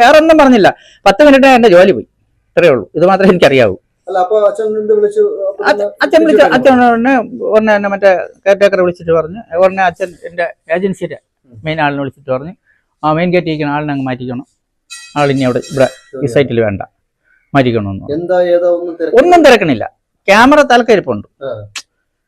വേറെ ഒന്നും പറഞ്ഞില്ല. പത്ത് മിനിറ്റ് എന്റെ ജോലി പോയി. ഇത്രയേ ഉള്ളൂ. ഇത് മാത്രമേ എനിക്കറിയാവൂ. അച്ഛൻ വിളിച്ചു അച്ഛൻ ഉടനെ ഉടനെ തന്നെ മറ്റേ കെയർടേക്കറെ വിളിച്ചിട്ട് പറഞ്ഞു. ഉടനെ അച്ഛൻ എന്റെ ഏജൻസിയുടെ മെയിൻ ആളിനെ വിളിച്ചിട്ട് പറഞ്ഞു. ആ മെയിൻ ഗേറ്റ് ഇരിക്കുന്ന ആളിനെ അങ്ങ് മാറ്റിക്കണം. ആളിനി അവിടെ ഇവിടെ ഈ സൈറ്റിൽ വേണ്ട. മാറ്റിക്കണമെന്ന്. ഒന്നും തിരക്കണില്ല. ക്യാമറ തലക്കരിപ്പുണ്ട്.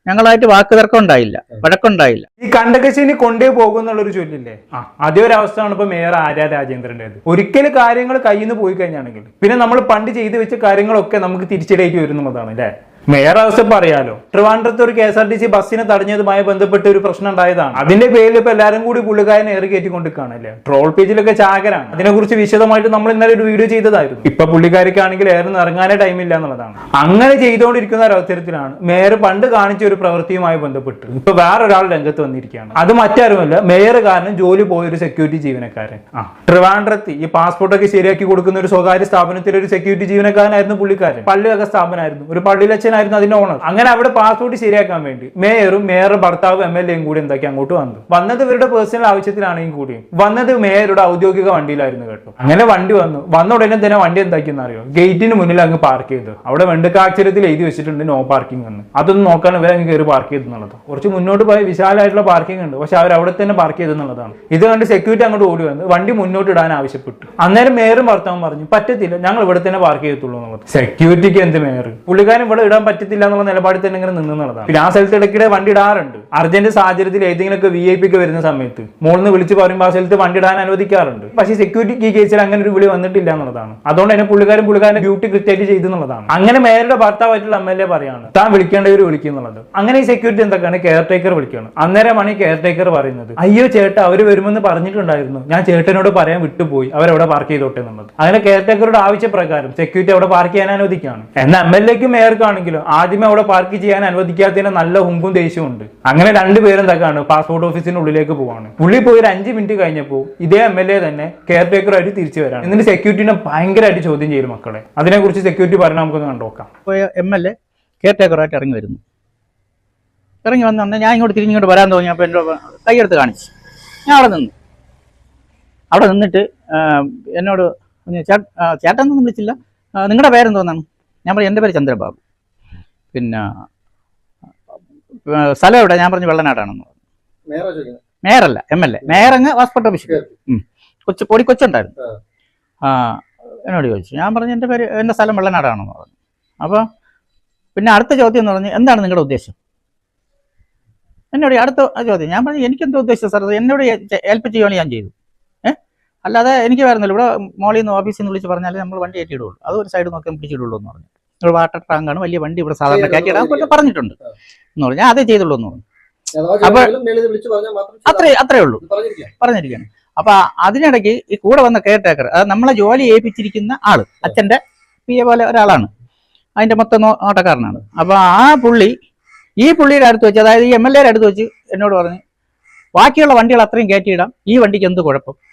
ഞങ്ങളായിട്ട് വാക്ക് തർക്കം ഉണ്ടായില്ല വഴക്കുണ്ടായില്ല ഈ കണ്ടകശിനി കൊണ്ടേ പോകുന്നുള്ള ഒരു ചൊല്ലില്ലേ? ആ അതേ ഒരു അവസ്ഥയാണ് ഇപ്പൊ മേയർ ആര്യ രാജേന്ദ്രന്റെത് ഒരിക്കലും കാര്യങ്ങൾ കയ്യിൽ നിന്ന് പോയി കഴിഞ്ഞാണെങ്കിൽ പിന്നെ നമ്മൾ പണ്ട് ചെയ്തു വെച്ച കാര്യങ്ങളൊക്കെ നമുക്ക് തിരിച്ചിടേക്ക് വരുന്നതാണ് അല്ലേ? മേയർ അവസ്ഥ പറയാലോ. ട്രിവാൻഡ്രത്ത് ഒരു K S R T C ബസ്സിനെ തടഞ്ഞതുമായി ബന്ധപ്പെട്ട് ഒരു പ്രശ്നം ഉണ്ടായതാണ്. അതിന്റെ പേരിൽ ഇപ്പൊ എല്ലാരും കൂടി പുള്ളിക്കാരനെ ഏറി കയറ്റിക്കൊണ്ടിരിക്കുകയാണ് അല്ലേ? ട്രോൾ പേജിലൊക്കെ ചാകരാണ്. അതിനെക്കുറിച്ച് വിശദമായിട്ട് നമ്മൾ ഇന്നലെ ഒരു വീഡിയോ ചെയ്തതായിരുന്നു. ഇപ്പൊ പുള്ളിക്കാരിക്കാണെങ്കിൽ ഏറെ ഇറങ്ങാനേ ടൈമില്ല എന്നുള്ളതാണ് അങ്ങനെ ചെയ്തുകൊണ്ടിരിക്കുന്ന ഒരു അവസരത്തിലാണ് മേയർ പണ്ട് കാണിച്ച ഒരു പ്രവൃത്തിയുമായി ബന്ധപ്പെട്ട്. ഇപ്പൊ വേറൊരാൾ രംഗത്ത് വന്നിരിക്കുകയാണ്. അത് മറ്റാരുമല്ല മേയർ കാരണം ജോലി പോയ ഒരു സെക്യൂരിറ്റി ജീവനക്കാരൻ. ആ. ട്രിവാൻഡ്രത്ത് ഈ പാസ്പോർട്ടൊക്കെ ശരിയാക്കി കൊടുക്കുന്ന ഒരു സ്വകാര്യ സ്ഥാപനത്തിലെ ഒരു സെക്യൂരിറ്റി ജീവനക്കാരനായിരുന്നു പുള്ളിക്കാരൻ. പള്ളിയൊക്കെ സ്ഥാപനമായിരുന്നു. ഒരു പള്ളിയിലച്ഛനായിരുന്നു അതിന്റെ ഓണർ അങ്ങനെ അവിടെ പാസ്പോർട്ട് ശരിയാക്കാൻ വേണ്ടി മേയറും മേയർ ഭർത്താവ് എം എൽ എയും കൂടി എന്താക്കി അങ്ങോട്ട് വന്നു. വന്നത് ഇവരുടെ പേഴ്സണൽ ആവശ്യത്തിലാണെങ്കിൽ കൂടിയും. വന്നത് മേയറുടെ ഔദ്യോഗിക വണ്ടിയിലായിരുന്നു കേട്ടോ. അങ്ങനെ വണ്ടി വന്നു. വന്ന ഉടനെ തന്നെ വണ്ടി എന്താക്കിയെന്ന് അറിയോ? ഗേറ്റിന് മുന്നിൽ അങ്ങ് പാർക്ക് ചെയ്തു. അവിടെ വെണ്ടക്കാക്ഷരത്തിൽ എഴുതി വെച്ചിട്ടുണ്ട് നോ പാർക്കിംഗ് എന്ന്. അതൊന്നും നോക്കാൻ ഇവരെ അങ്ങ് കയറി പാർക്ക് ചെയ്തെന്നുള്ളത് കുറച്ച് മുന്നോട്ട് പോയ വിശാലമായിട്ടുള്ള പാർക്കിംഗ് ഉണ്ട്. പക്ഷെ അവർ അവിടെ തന്നെ പാർക്ക് ചെയ്തെന്നുള്ളതാണ് ഇത് കണ്ട് സെക്യൂരിറ്റി അങ്ങോട്ട് ഓടി വന്ന് വണ്ടി മുന്നോട്ട് ഇടാൻ ആവശ്യപ്പെട്ടു. അന്നേരം മേയറും ഭർത്താവും പറഞ്ഞു പറ്റത്തില്ല. ഞങ്ങൾ ഇവിടെ തന്നെ പാർക്ക് ചെയ്യത്തുള്ളൂ എന്നുള്ളത്. സെക്യൂരിറ്റിക്ക് എന്ത് മേയർ പുള്ളിക്കാരൻ ഇവിടെ ഇടാൻ പറ്റത്തില്ല എന്നുള്ള നിലപാടിൽ തന്നെ ഇങ്ങനെ നിന്നുള്ളതാണ് പിന്നെ ആ സ്ഥലത്ത് ഇടയ്ക്കിടെ വണ്ടി ഇടാറുണ്ട്. അർജന്റ് സാഹചര്യത്തിൽ ഏതെങ്കിലുമൊക്കെ വി ഐ പി ഒക്കെ വരുന്ന സമയത്ത് മോളിൽ നിന്ന് വിളിച്ച് പറയുമ്പോൾ ആ സ്ഥലത്ത് വണ്ടി ഇടാൻ അനുവദിക്കാറുണ്ട്. പക്ഷേ സെക്യൂരിറ്റി ഈ കേസിൽ അങ്ങനെ ഒരു വിളി വന്നിട്ടില്ല എന്നുള്ളതാണ്. അതുകൊണ്ട് തന്നെ പുള്ളിക്കാരൻ പുള്ളിക്കാരന്റെ ഡ്യൂട്ടി കൃത്യമായിട്ട് ചെയ്തു എന്നുള്ളതാണ്. അങ്ങനെ മേയറുടെ ഭർത്താവായിട്ടുള്ള എം എൽ എ പറയാണ് താൻ വിളിക്കേണ്ടവർ വിളിക്കുന്നുള്ളത് അങ്ങനെ ഈ സെക്യൂരിറ്റി എന്തൊക്കെയാണ്? കെയർ ടേക്കർ വിളിക്കുകയാണ് അന്നേരമാണ് ഈ കെയർ ടേക്കർ പറയുന്നത് അയ്യോ ചേട്ടാ അവർ വരുമെന്ന് പറഞ്ഞിട്ടുണ്ടായിരുന്നു. ഞാൻ ചേട്ടനോട് പറയാൻ വിട്ടുപോയി. അവരവിടെ പാർക്ക് ചെയ്തോട്ടെ എന്നുള്ളത്. അങ്ങനെ കെയർ ടേക്കറുടെ ആവശ്യപ്രകാരം സെക്യൂരിറ്റി അവിടെ പാർക്ക് ചെയ്യാൻ അനുവദിക്കുകയാണ്. എന്നാൽ എം എൽ എക്കും മേയർക്കാണെങ്കിലും ആദ്യമേ അവിടെ പാർക്ക് ചെയ്യാൻ അനുവദിക്കാത്തതിന് നല്ല ഹുങ്കും ദേഷ്യവും ഉണ്ട്. അങ്ങനെ രണ്ടുപേരും എന്തൊക്കെയാണ് പാസ്പോർട്ട് ഓഫീസിന്റെ ഉള്ളിലേക്ക് പോവാണ്. പുള്ളി പോയി ഒരു അഞ്ച് മിനിറ്റ് കഴിഞ്ഞപ്പോൾ ഇതേ എം എൽ എ തന്നെ കെയർ ടേക്കർ ആയിട്ട് തിരിച്ചു വരാണ്. എന്നിട്ട് സെക്യൂരിറ്റിനെ ഭയങ്കരമായിട്ട് ചോദ്യം ചെയ്യും മക്കളെ. അതിനെക്കുറിച്ച് സെക്യൂരിറ്റി പറഞ്ഞാൽ നമുക്കൊന്ന് കണ്ടോക്കാം എം എൽ എ കെയർ ടേക്കറായിട്ട് ഇറങ്ങി വരുന്നു. ഇറങ്ങി വന്ന ഞാൻ ഇങ്ങോട്ട് തിരിഞ്ഞിങ്ങോട്ട് വരാൻ തോന്നിയപ്പോൾ എന്റെ കൈയെടുത്ത് കാണിച്ചു. ഞാൻ അവിടെ നിന്നു. അവിടെ നിന്നിട്ട് എന്നോട് ചേട്ടൻ ഒന്നും വിളിച്ചില്ല. നിങ്ങളുടെ പേരെന്തോന്നാണ്? ഞാൻ പറഞ്ഞു എന്റെ പേര് ചന്ദ്രബാബു. പിന്നെ സ്ഥലം എവിടെ? ഞാൻ പറഞ്ഞു വെള്ളനാടാണെന്ന് പറഞ്ഞു. മേയറല്ല എം എൽ എ. മേയറങ്ങ് പാസ്പോർട്ട് ഓഫീസിൽ. കൊച്ചു പൊടി കൊച്ചുണ്ടായിരുന്നു. ആ. എന്നോട് ചോദിച്ചു. ഞാൻ പറഞ്ഞു എന്റെ പേര് എന്റെ സ്ഥലം വെള്ളനാടാണെന്ന് പറഞ്ഞു. അപ്പോൾ പിന്നെ അടുത്ത ചോദ്യം എന്ന് പറഞ്ഞു എന്താണ് നിങ്ങളുടെ ഉദ്ദേശം? എന്നോട് അടുത്ത ചോദ്യം. ഞാൻ പറഞ്ഞു എനിക്കെന്താ ഉദ്ദേശം സാർ? എന്നോട് ചെയ്യുകയാണ് ഏൽപ്പിച്ച ജോലി ഞാൻ ചെയ്തു. അല്ലാതെ എനിക്ക് വരുന്നില്ല. ഇവിടെ മോളിൽ നിന്ന് ഓഫീസിൽ നിന്ന് വിളിച്ച് പറഞ്ഞാൽ നമ്മൾ വണ്ടി കയറ്റിയിടുള്ളൂ. അത് ഒരു സൈഡ് നോക്കി പിടിച്ചിടുള്ളൂ എന്ന് പറഞ്ഞു. ഒരു വാട്ടർ ടാങ്കാണ് വലിയ വണ്ടി ഇവിടെ സാധാരണ കയറ്റിയിടാൻ പറഞ്ഞിട്ടുണ്ട്. എന്ന് പറഞ്ഞാൽ അതേ ചെയ്തുള്ളൂ എന്ന് പറഞ്ഞു. അപ്പൊ- അത്രേ അത്രേ ഉള്ളൂ. പറഞ്ഞിരിക്കുകയാണ്. അപ്പൊ അതിനിടയ്ക്ക് ഈ കൂടെ വന്ന കെയർ ടേക്കർ അത് നമ്മളെ ജോലി ഏൽപ്പിച്ചിരിക്കുന്ന ആൾ അച്ഛന്റെ പി എ പോലെ ഒരാളാണ്. അതിന്റെ മൊത്തം നോട്ടക്കാരനാണ്. അപ്പൊ ആ പുള്ളി ഈ പുള്ളിയുടെ അടുത്ത് വെച്ച് അതായത് ഈ എം എൽ എയുടെ അടുത്ത് വെച്ച് എന്നോട് പറഞ്ഞ് ബാക്കിയുള്ള വണ്ടികൾ അത്രയും കയറ്റിയിടാം. ഈ വണ്ടിക്ക് എന്ത് കുഴപ്പം?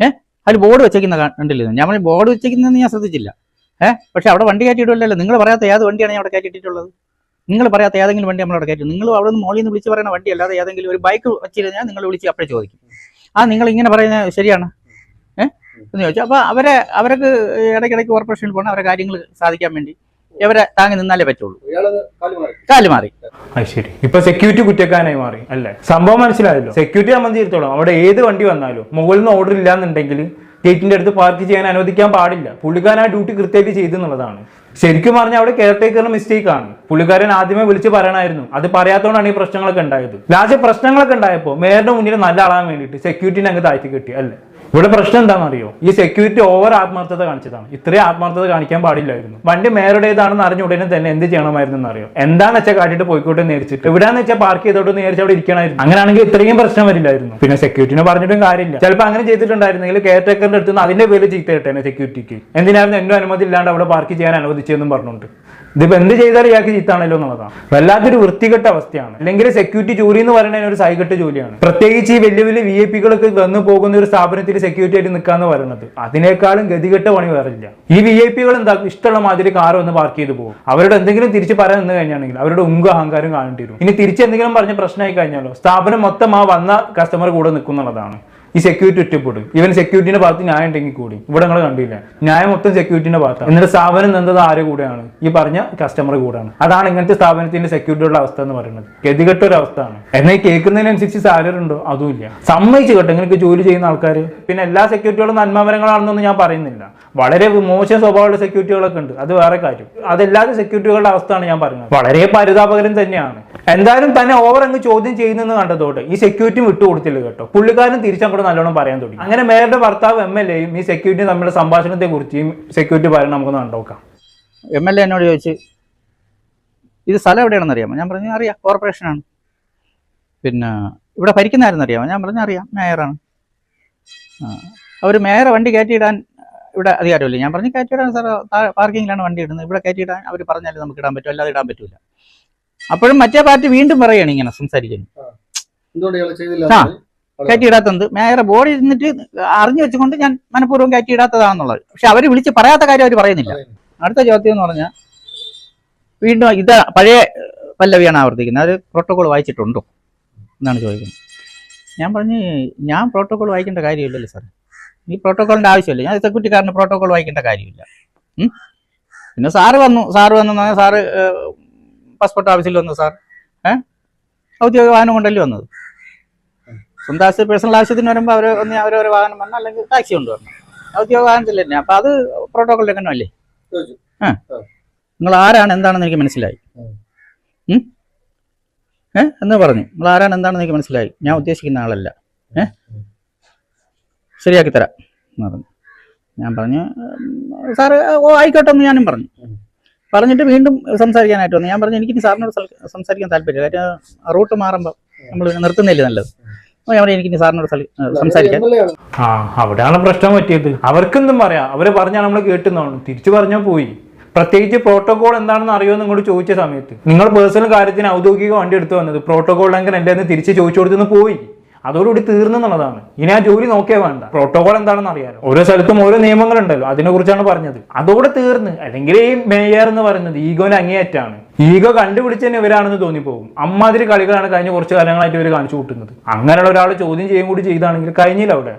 ഏഹ് അതിൽ ബോർഡ് വെച്ചേക്കുന്ന കണ്ടില്ലേ? ഞാൻ ബോർഡ് വെച്ചേക്കുന്നതെന്ന് ഞാൻ ശ്രദ്ധിച്ചില്ല. ഏഹ് പക്ഷെ അവിടെ വണ്ടി കയറ്റിയിട്ടില്ലല്ലോ. നിങ്ങൾ പറയാത്ത ഏത് വണ്ടിയാണ് ഞാൻ അവിടെ കയറ്റിയിട്ടുള്ളത്? നിങ്ങൾ പറയാത്ത ഏതെങ്കിലും വണ്ടി നമ്മളവിടെ കയറ്റി നിങ്ങൾ അവിടെ നിന്ന് മോളിൽ നിന്ന് വിളിച്ച് പറയുന്ന വണ്ടി അല്ലാതെ ഏതെങ്കിലും ഒരു ബൈക്ക് വെച്ചിരുന്നാൽ നിങ്ങൾ വിളിച്ച് അപ്പോഴേ ചോദിക്കും. ആ നിങ്ങൾ ഇങ്ങനെ പറയുന്നത് ശരിയാണ്. ഏഹ് എന്ന് ചോദിച്ചു. അപ്പൊ അവരെ അവർക്ക് ഇടയ്ക്കിടയ്ക്ക് കോർപ്പറേഷനിൽ പോകണം അവരെ കാര്യങ്ങൾ സാധിക്കാൻ വേണ്ടി ഇവരെ താങ്ങി നിന്നാലേ പറ്റുള്ളൂ. കാലു മാറി. ശരി. ഇപ്പൊ സെക്യൂരിറ്റി കുറ്റക്കാരനായി മാറി അല്ലേ? സംഭവം മനസ്സിലായല്ലോ. സെക്യൂരിറ്റി സംബന്ധിച്ചിടത്തോളം അവിടെ ഏത് വണ്ടി വന്നാലും മുകളിൽ നിന്ന് ഓർഡർ ഇല്ലാന്നുണ്ടെങ്കിൽ ഗേറ്റിന്റെ അടുത്ത് പാർക്ക് ചെയ്യാൻ അനുവദിക്കാൻ പാടില്ല. പുള്ളിക്കാരൻ ആ ഡ്യൂട്ടി കൃത്യമായിട്ട് ചെയ്തു എന്നുള്ളതാണ്. ശരിക്കും പറഞ്ഞാൽ അവിടെ കെയർ ടേക്കറിന് മിസ്റ്റേക്ക് ആണ്. പുള്ളിക്കാരൻ ആദ്യമേ വിളിച്ച് പറയണമായിരുന്നു. അത് പറയാത്തതുകൊണ്ടാണ് ഈ പ്രശ്നങ്ങളൊക്കെ ഉണ്ടായത്. ലാസ്റ്റ് പ്രശ്നങ്ങളൊക്കെ ഉണ്ടായപ്പോൾ മേയറുടെ മുന്നിൽ നല്ല ആളാൻ വേണ്ടിയിട്ട് സെക്യൂരിറ്റിനെ അങ്ങ് താഴ്ത്തി കിട്ടി അല്ലേ? ഇവിടെ പ്രശ്നം എന്താണെന്ന് അറിയോ ഈ സെക്യൂരിറ്റി ഓവർ ആത്മാർത്ഥത കാണിച്ചതാണ്. ഇത്രയും ആത്മാർത്ഥത കാണിക്കാൻ പാടില്ലായിരുന്നു. വണ്ടി മേരുടേതാണെന്ന് അറിഞ്ഞ ഉടനെ തന്നെ എന്ത് ചെയ്യണമായിരുന്നു എന്ന് എന്താണെന്ന് വെച്ചാൽ കാട്ടിട്ട് പോയിക്കോട്ടെ എന്ന് നേരിച്ചിട്ട് എവിടെയാന്ന് വെച്ചാൽ പാർക്ക് ചെയ്തോട്ട് നേരിച്ച് അവിടെ ഇരിക്കണമായിരുന്നു. അങ്ങനെയാണെങ്കിൽ ഇത്രയും പ്രശ്നം വരില്ലായിരുന്നു. പിന്നെ സെക്യൂരിറ്റിനെ പറഞ്ഞിട്ടും കാര്യമില്ല. ചിലപ്പോൾ അങ്ങനെ ചെയ്തിട്ടുണ്ടായിരുന്നെങ്കിൽ കെയർ ടേക്കറിന്റെ അടുത്ത് നിന്ന് അതിന്റെ പേര് ചീത്ത സെക്യൂരിറ്റിക്ക് എന്തിനായിരുന്നു എന്റെ അനുമതി ഇല്ലാണ്ട് അവിടെ പാർക്ക് ചെയ്യാൻ അനുവദിച്ചതെന്നും പറഞ്ഞുകൊണ്ട്. ഇതിപ്പോ എന്ത് ചെയ്താലും ഇയാൾക്ക് ചീത്താണല്ലോ എന്നുള്ളതാണ്. വല്ലാത്തൊരു വൃത്തികെട്ട അവസ്ഥയാണ്. അല്ലെങ്കിൽ സെക്യൂരിറ്റി ജോലി എന്ന് പറയുന്നത് ഒരു സൈകെട്ട് ജോലിയാണ്. പ്രത്യേകിച്ച് ഈ വലിയ വലിയ വി ഐ പികളൊക്കെ വന്നു പോകുന്ന ഒരു സ്ഥാപനത്തിൽ സെക്യൂരിറ്റി ആയിട്ട് നിൽക്കാന്ന് പറയുന്നത് അതിനേക്കാളും ഗതികെട്ട പണി വേറെ ഇല്ല. ഈ വി ഐ പികൾ എന്താ ഇഷ്ടമുള്ള മാതിരി കാർ വന്ന് പാർക്ക് ചെയ്ത് പോകും. അവരോട് എന്തെങ്കിലും തിരിച്ച് പറയാൻ നിന്ന് കഴിഞ്ഞാണെങ്കിൽ അവരുടെ ഉങ്ക അഹങ്കാരം കാണേണ്ടി വരും. ഇനി തിരിച്ച് എന്തെങ്കിലും പറഞ്ഞ് പ്രശ്നമായി കഴിഞ്ഞാലോ സ്ഥാപനം മൊത്തം ആ വന്ന കസ്റ്റമർ കൂടെ നിൽക്കുന്നുള്ളതാണ് ഈ സെക്യൂരിറ്റി ഒറ്റപ്പെടും. ഇവൻ സെക്യൂരിറ്റിന്റെ ഭാഗത്ത് ന്യായം ഉണ്ടെങ്കിൽ കൂടി. ഇവിടെ നിങ്ങൾ കണ്ടില്ല. ന്യായം മൊത്തം സെക്യൂരിറ്റിന്റെ ഭാഗത്താണ്. എന്നിട്ട് സ്ഥാപനം നിന്നത് ആരെ കൂടെയാണ്? ഈ പറഞ്ഞ കസ്റ്റമർ കൂടെയാണ്. അതാണ് ഇങ്ങനത്തെ സ്ഥാപനത്തിന്റെ സെക്യൂരിറ്റിയുടെ അവസ്ഥ എന്ന് പറയുന്നത്. ഗതികെട്ട ഒരു അവസ്ഥയാണ്. എന്നാൽ കേൾക്കുന്നതിനനുസരിച്ച് സാലറി ഉണ്ടോ? അതും ഇല്ല. സമ്മതിച്ചു കേട്ടോ. ഇങ്ങനെയൊക്കെ ജോലി ചെയ്യുന്ന ആൾക്കാർ പിന്നെ എല്ലാ സെക്യൂരിറ്റികളും നന്മമരങ്ങളാണെന്നൊന്നും ഞാൻ പറയുന്നില്ല. വളരെ മോശം സ്വഭാവമുള്ള സെക്യൂരിറ്റികളൊക്കെ ഉണ്ട്. അത് വേറെ കാര്യം. അതല്ലാതെ സെക്യൂരിറ്റികളുടെ അവസ്ഥയാണ് ഞാൻ പറയുന്നത്. വളരെ പരിതാപകരം തന്നെയാണ്. എന്തായാലും തന്നെ ഓവർ അങ്ങ് ചോദ്യം ചെയ്യുന്നെന്ന് കണ്ടതോട്ട് ഈ സെക്യൂരിറ്റി വിട്ടുകൊടുത്തില്ല കേട്ടോ. പുള്ളിക്കാരൻ തിരിച്ചങ്ങോട്ട് നല്ലോണം പറയാൻ തുടങ്ങി. അങ്ങനെ മേയറുടെ ഭർത്താവ് എം എൽ എയും ഈ സെക്യൂരിറ്റി തമ്മിലുള്ള സംഭാഷണത്തെ കുറിച്ച് സെക്യൂരിറ്റി പറയുന്നത് നമുക്ക് കണ്ടോക്കാം എം എൽ എ എന്നോട് ചോദിച്ച് ഇത് സ്ഥലം എവിടെയാണെന്ന് അറിയാമോ? ഞാൻ പറഞ്ഞു അറിയാം കോർപ്പറേഷനാണ് പിന്നെ ഇവിടെ ഭരിക്കുന്നതായിരുന്നു അറിയാമോ? ഞാൻ പറഞ്ഞു അറിയാം മേയറാണ്. അവർ മേയറെ വണ്ടി കയറ്റിയിടാൻ ഇവിടെ അധികാരമില്ല. ഞാൻ പറഞ്ഞു കയറ്റിയിടാൻ സാർ പാർക്കിങ്ങിലാണ് വണ്ടി ഇടുന്നത്. ഇവിടെ കയറ്റിയിടാൻ അവർ പറഞ്ഞാലും നമുക്ക് ഇടാൻ പറ്റും അല്ലാതെ ഇടാൻ പറ്റില്ല അപ്പോഴും മറ്റേ പാർട്ടി വീണ്ടും പറയാണ് ഇങ്ങനെ സംസാരിക്കുന്നു ആ. കയറ്റിയിടാത്തത്. മേയറെ ബോർഡ് ഇരുന്നിട്ട് അറിഞ്ഞു വെച്ചുകൊണ്ട് ഞാൻ മനഃപൂർവം കയറ്റിയിടാത്തതാണെന്നുള്ളത്. പക്ഷെ അവർ വിളിച്ച് പറയാത്ത കാര്യം അവർ പറയുന്നില്ല. അടുത്ത ചോദ്യം എന്ന് പറഞ്ഞാൽ വീണ്ടും ഇത് പഴയ പല്ലവിയാണ് ആവർത്തിക്കുന്നത്. അത് പ്രോട്ടോകോൾ വായിച്ചിട്ടുണ്ടോ എന്നാണ് ചോദിക്കുന്നത്. ഞാൻ പറഞ്ഞ് ഞാൻ പ്രോട്ടോകോൾ വായിക്കേണ്ട കാര്യമില്ലല്ലോ സാർ ഈ പ്രോട്ടോകോളിന്റെ ആവശ്യമില്ല. ഞാൻ സെക്യൂരിറ്റിക്കാരന് പ്രോട്ടോകോൾ വായിക്കേണ്ട കാര്യമില്ല. പിന്നെ സാറ് വന്നു സാറ് വന്നു സാറ് പാസ്പോർട്ട് ഓഫീസിൽ വന്നു സാർ. ഏഹ് ഔദ്യോഗിക വാഹനം കൊണ്ടല്ലേ വന്നത്? സ്വന്തം ആവശ്യം പേഴ്സണൽ ആവശ്യത്തിന് വരുമ്പോൾ അവർ ഒന്ന് അവരവരെ വാഹനം വരണം അല്ലെങ്കിൽ ടാക്സി കൊണ്ടുവരണം ഔദ്യോഗിക വാഹനത്തിൽ തന്നെ. അപ്പം അത് പ്രോട്ടോകോൾ ലംഘനം അല്ലേ ആ. നിങ്ങൾ ആരാണ് എന്താണെന്ന് എനിക്ക് മനസ്സിലായി? ഏ? എന്ന് പറഞ്ഞു. നിങ്ങൾ ആരാണ് എന്താണെന്ന് എനിക്ക് മനസ്സിലായി. ഞാൻ ഉദ്ദേശിക്കുന്ന ആളല്ല. ഏ? ശരിയാക്കി തരാം എന്ന് പറഞ്ഞു. ഞാൻ പറഞ്ഞു സാറ് ഓ ആയിക്കോട്ടെ എന്ന് ഞാനും പറഞ്ഞു. പറഞ്ഞിട്ട് വീണ്ടും സംസാരിക്കാനായിട്ട് വന്നു. ഞാൻ പറഞ്ഞു എനിക്ക് സാറിനോട് സംസാരിക്കാൻ താല്പര്യം കാര്യം റൂട്ട് മാറുമ്പോൾ നമ്മൾ നിർത്തുന്നില്ലേ നല്ലത്? എനിക്ക് സാറിനോട് സംസാരിക്കാം. ആ അവിടെയാണ് പ്രശ്നം പറ്റിയത്. അവർക്കെന്തും പറയാം. അവർ പറഞ്ഞാൽ നമ്മൾ കേട്ടുന്നതാണ്. തിരിച്ചു പറഞ്ഞാൽ പോയി. പ്രത്യേകിച്ച് പ്രോട്ടോകോൾ എന്താണെന്ന് അറിയുമോ നിങ്ങൾ ചോദിച്ച സമയത്ത്. നിങ്ങൾ പേഴ്സണൽ കാര്യത്തിന് ഔദ്യോഗിക വണ്ടി എടുത്തു വന്നത് പ്രോട്ടോകോൾ ലംഘനം നിന്ന് തിരിച്ച് ചോദിച്ചു കൊടുത്തുനിന്ന് പോയി. അതോടുകൂടി തീർന്നു എന്നുള്ളതാണ്. ഇനി ആ ജോലി നോക്കിയാൽ വേണ്ട. പ്രോട്ടോകോൾ എന്താണെന്ന് അറിയാലോ. ഓരോ സ്ഥലത്തും ഓരോ നിയമങ്ങളുണ്ടല്ലോ. അതിനെ കുറിച്ചാണ് പറഞ്ഞത്. അതോടെ തീർന്ന്. അല്ലെങ്കിൽ ഈ മേയർ എന്ന് പറയുന്നത് ഈഗോന്റെ അങ്ങേയറ്റാണ്. ഈഗോ കണ്ടുപിടിച്ച് തന്നെ ഇവരാണെന്ന് തോന്നിപ്പോകും. അമ്മാതിരി കളികളാണ് കഴിഞ്ഞ കുറച്ച് കാലങ്ങളായിട്ട് ഇവർ കാണിച്ചു കൂട്ടുന്നത്. അങ്ങനെയുള്ള ഒരാൾ ചോദ്യം ചെയ്യും കൂടി ചെയ്താണെങ്കിൽ കഴിഞ്ഞില്ല അവിടെ.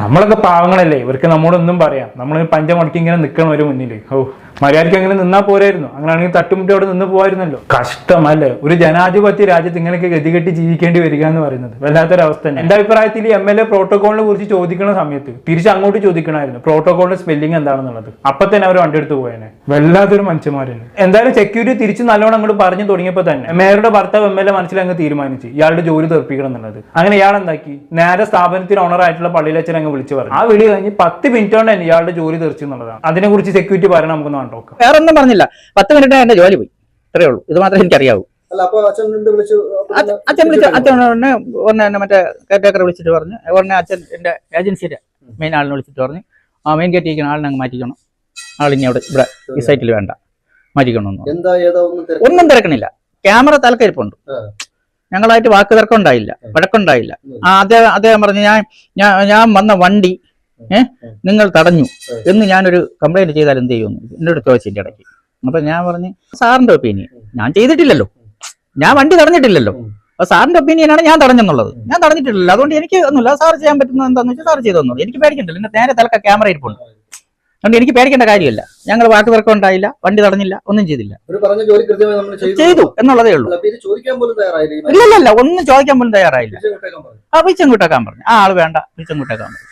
നമ്മളൊക്കെ പാവങ്ങളല്ലേ? ഇവർക്ക് നമ്മളൊന്നും പറയാം. നമ്മൾ പഞ്ചമടക്കി ഇങ്ങനെ നിൽക്കണം ഒരു മുന്നിൽ ഓ മര്യാദയ്ക്ക് അങ്ങനെ നിന്നാ പോരായിരുന്നു. അങ്ങനെയാണെങ്കിൽ തട്ടുമുട്ടി അവിടെ നിന്ന് പോകായിരുന്നല്ലോ കഷ്ടമല്ലേ? ഒരു ജനാധിപത്യ രാജ്യത്ത് ഇങ്ങനെയൊക്കെ ഗതികെട്ടി ജീവിക്കേണ്ടി വരിക എന്ന് പറയുന്നത്. വല്ലാത്തൊരവസ്ഥ തന്നെ. എന്റെ അഭിപ്രായത്തിൽ എം എൽ എ പ്രോട്ടോകോളിനെ കുറിച്ച് ചോദിക്കുന്ന സമയത്ത് തിരിച്ച് അങ്ങോട്ട് ചോദിക്കണമായിരുന്നു. പ്രോട്ടോകോളിന്റെ സ്പെല്ലിംഗ് എന്താണെന്നുള്ളത്. അപ്പൊ തന്നെ അവർ വണ്ടി എടുത്ത് പോയേനെ. വല്ലാത്തൊരു മനുഷ്യന്മാരാണ് എന്തായാലും സെക്യൂരിറ്റി തിരിച്ച് നല്ലോണം അങ്ങോട്ട് പറഞ്ഞു തുടങ്ങിയപ്പോൾ തന്നെ മേയറുടെ ഭർത്താവ് എം എൽ എ മനസ്സിൽ അങ്ങ് തീരുമാനിച്ചു. ഇയാളുടെ ജോലി തെറിപ്പിക്കണം എന്നുള്ളത്. അങ്ങനെ ഇയാൾ എന്താക്കി? നേരെ ഓണർ ആയിട്ടുള്ള പള്ളിയിലച്ഛൻ അങ്ങ് വിളിച്ചു പറഞ്ഞു. ആ വിളി കഴിഞ്ഞ് പത്ത് മിനിറ്റ് കൊണ്ട് തന്നെ ഇയാളുടെ ജോലി തീർച്ചു എന്നുള്ളതാണ്. അതിനെ കുറിച്ച് സെക്യൂരിറ്റി പറയണം നമുക്കൊന്ന് കണ്ടോക്കാം. വേറെ ഒന്നും പറഞ്ഞില്ല. പത്ത് മിനിറ്റ് എന്റെ ജോലി പോയി. ഇത്രേ ഉള്ളൂ. ഇത് മാത്രമേ എനിക്കറിയാവൂ. അച്ഛൻ വിളിച്ചു അച്ഛൻ വിളിച്ചു അച്ഛൻ ഉടനെ ഉടനെ എന്നെ മറ്റേ കെയർടേക്കറെ വിളിച്ചിട്ട് പറഞ്ഞു. ഉടനെ അച്ഛൻ എന്റെ ഏജൻസിയുടെ മെയിൻ ആളിനെ വിളിച്ചിട്ട് പറഞ്ഞു. ആ മെയിൻ ഗേറ്റ് ഇരിക്കുന്ന ആളിനെ അങ്ങ് മാറ്റിക്കണം. ആളിനി അവിടെ ഇവിടെ ഈ സൈറ്റിൽ വേണ്ട. മാറ്റിക്കണമെന്ന് ഒന്നും തിരക്ക് തിരക്കണില്ല. ക്യാമറ തലക്കരിപ്പുണ്ട്. ഞങ്ങളായിട്ട് വാക്ക് തർക്കമുണ്ടായില്ല വഴക്കുണ്ടായില്ല. ഉം. ആ അദ്ദേഹം അദ്ദേഹം പറഞ്ഞു ഞാൻ ഞാൻ ഞാൻ വന്ന വണ്ടി ഏഹ് നിങ്ങൾ തടഞ്ഞു. എന്ന് ഞാനൊരു കംപ്ലൈന്റ് ചെയ്താൽ എന്ത് ചെയ്യുമെന്ന് എന്നോട് ചോദിച്ചതിന്റെ ഇടയ്ക്ക്. അപ്പൊ ഞാൻ പറഞ്ഞു സാറിന്റെ ഒപ്പീനിയൻ ഞാൻ ചെയ്തിട്ടില്ലല്ലോ. ഞാൻ വണ്ടി തടഞ്ഞിട്ടില്ലല്ലോ. അപ്പൊ സാറിന്റെ ഒപ്പീനിയനാണ് ഞാൻ തടഞ്ഞെന്നുള്ളത്. ഞാൻ തടഞ്ഞിട്ടില്ലല്ലോ. അതുകൊണ്ട് എനിക്ക് ഒന്നുമില്ല. സാർ ചെയ്യാൻ പറ്റുന്നത് എന്താണെന്ന് വെച്ചാൽ സാർ ചെയ്തു എനിക്ക് പേടിക്കണ്ടല്ലോ നേരെ തലക്ക ക്യാമറ ഇരിപ്പുണ്ട്. അതുകൊണ്ട് എനിക്ക് പേടിക്കേണ്ട കാര്യമില്ല. ഞങ്ങൾ വാക്ക് തർക്കം ഉണ്ടായില്ല വണ്ടി തടഞ്ഞില്ല ഒന്നും ചെയ്തില്ല. ഒരു പറഞ്ഞ ജോലി കൃത്യമായി നമ്മൾ ചെയ്തു. എന്നുള്ളതേ ഉള്ളൂ. ഇല്ലല്ല ചോദിക്കാൻ പോലും തയ്യാറായില്ല ഇല്ല ഇല്ല ഇല്ല ഒന്നും ചോദിക്കാൻ പോലും തയ്യാറായില്ല. ആ പറഞ്ഞു. ആ വിളിച്ചങ്ങോട്ടേക്കാൻ പറഞ്ഞു. ആ ആൾ വേണ്ട വിളിച്ചങ്ങോട്ടേക്കാൻ പറഞ്ഞു.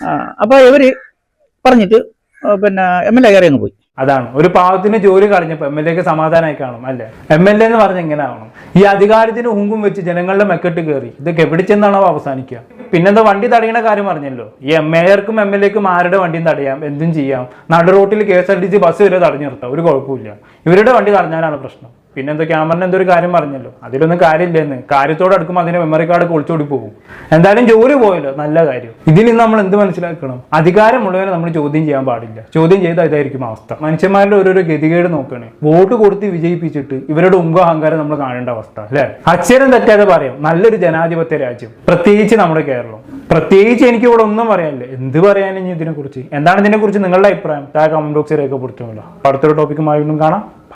ആ, അപ്പൊ ഇവർ പറഞ്ഞിട്ട് പിന്നെ എം എൽ എ കയറി അങ്ങ് പോയി. അതാണ്. ഒരു പാവത്തിന് ജോലി കളഞ്ഞപ്പോൾ എം എൽ എക്ക് സമാധാനമായി കാണും അല്ലേ? എം എൽ എ എന്ന് പറഞ്ഞ എങ്ങനെ ആവണം? ഈ അധികാരത്തിന് ഉങ്കും വെച്ച് ജനങ്ങളുടെ മെക്കെട്ട് കയറി. ഇതൊക്കെ എവിടെ ചെന്നാണോ അവസാനിക്കുക? പിന്നെന്താ വണ്ടി തടയണ കാര്യം പറഞ്ഞല്ലോ. ഈ എം എയർക്കും എം എൽ എക്കും ആരുടെ വണ്ടിയും തടയാം? എന്തും ചെയ്യാം. നടു റോട്ടിൽ K S R T C bus വരെ തടഞ്ഞു നിർത്താം. ഒരു കുഴപ്പമില്ല ഇവരുടെ വണ്ടി തടഞ്ഞാലാണ് പ്രശ്നം. പിന്നെന്തോ എന്തോ ഒരു കാര്യം പറഞ്ഞല്ലോ? അതിലൊന്നും കാര്യമില്ലെന്ന്. കാര്യത്തോട് അടുക്കുമ്പോൾ അതിന്റെ മെമ്മറി കാർഡ് ഒളിച്ചോടി പോകും. എന്തായാലും ജോലി പോയല്ലോ. നല്ല കാര്യം. ഇതിൽ നിന്ന് നമ്മൾ എന്ത് മനസ്സിലാക്കണം? അധികാരമുള്ളവരെ നമ്മൾ ചോദ്യം ചെയ്യാൻ പാടില്ല. ചോദ്യം ചെയ്താൽ ഇതായിരിക്കും അവസ്ഥ. മനുഷ്യന്മാരുടെ ഓരോരോ ഗതികേട് നോക്കണേ. വോട്ട് കൊടുത്ത് വിജയിപ്പിച്ചിട്ട് ഇവരുടെ ഉങ്കോ അഹങ്കാരം നമ്മൾ കാണേണ്ട അവസ്ഥ അല്ലെ? അക്ഷരം തെറ്റാതെ പറയാം. നല്ലൊരു ജനാധിപത്യ രാജ്യം. പ്രത്യേകിച്ച് നമ്മുടെ കേരളം. പ്രത്യേകിച്ച് എനിക്ക് ഇവിടെ ഒന്നും പറയാനില്ല. എന്ത് പറയാനും ഇതിനെക്കുറിച്ച്? ഇതിനെ കുറിച്ച് എന്താണ് ഇതിനെ കുറിച്ച് നിങ്ങളുടെ അഭിപ്രായം? താഴെ കമന്റ് ബോക്സിൽ രേഖപ്പെടുത്തുമല്ലോ. അടുത്തൊരു ടോപ്പിക്കുമായി വീണ്ടും കാണാം.